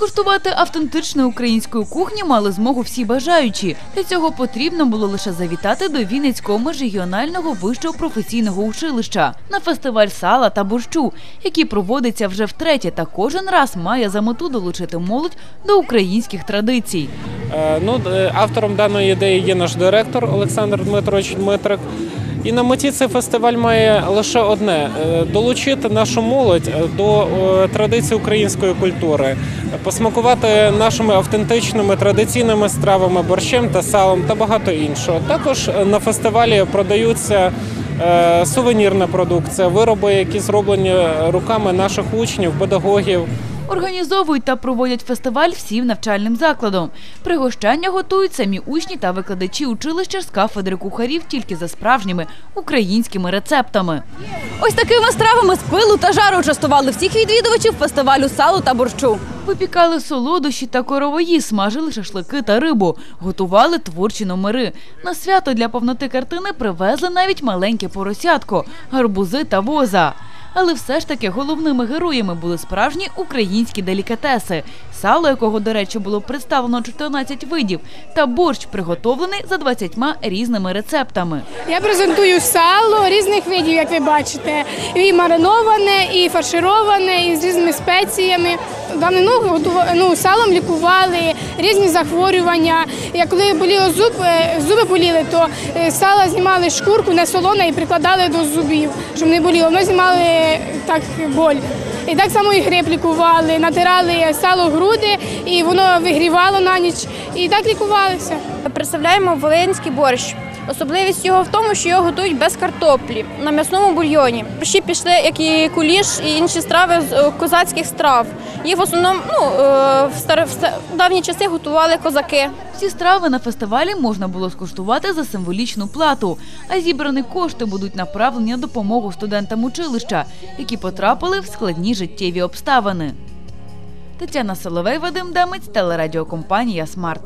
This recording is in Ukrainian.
Скуштувати автентичної української кухні мали змогу всі бажаючі. Для цього потрібно було лише завітати до Вінницького міжрегіонального вищого професійного училища на фестиваль сала та борщу, який проводиться вже втретє та кожен раз має за мету долучити молодь до українських традицій. Е, Ну, автором даної ідеї є наш директор Олександр Дмитрович Дмитрик. І на меті цей фестиваль має лише одне е, долучити нашу молодь е, до е, традицій української культури, посмакувати нашими автентичними традиційними стравами, борщем та салом та багато іншого. Також на фестивалі продаються сувенірна продукція, вироби, які зроблені руками наших учнів, педагогів. Організовують та проводять фестиваль всім навчальним закладом. Пригощання готують самі учні та викладачі училища з кафедри кухарів тільки за справжніми українськими рецептами. Ось такими стравами з пилу та жару частували всіх відвідувачів фестивалю салу та борщу. Випікали солодощі та корової, смажили шашлики та рибу, готували творчі номери. На свято для повноти картини привезли навіть маленьке поросятко, гарбузи та воза. Але все ж таки головними героями були справжні українські делікатеси, сало якого, до речі, було представлено 14 видів, та борщ, приготовлений за 20 різними рецептами. Я презентую сало різних видів, як ви бачите. І мариноване, і фаршироване, і з різними спеціями. Давнину ну, салом лікували різні захворювання. Як коли боліло зуб, е, зуби боліли, то е, сала знімали шкурку, не солона, і прикладали до зубів, щоб не боліло. Воно знімали так боль. І так само і грип лікували, натирали сало груди, і воно вигрівало на ніч. І так лікувалися. Представляємо волинський борщ. Особливість його в тому, що його готують без картоплі на м'ясному бульйоні. Борщі пішли, як і куліш, і інші страви з е, козацьких страв. Їх в основному ну, е, в, стар... в давні часи готували козаки. Всі страви на фестивалі можна було скуштувати за символічну плату, а зібрані кошти будуть направлені на допомогу студентам училища, які потрапили в складні життєві обставини. Тетяна Соловей, Вадим Демець, телерадіокомпанія Смарт.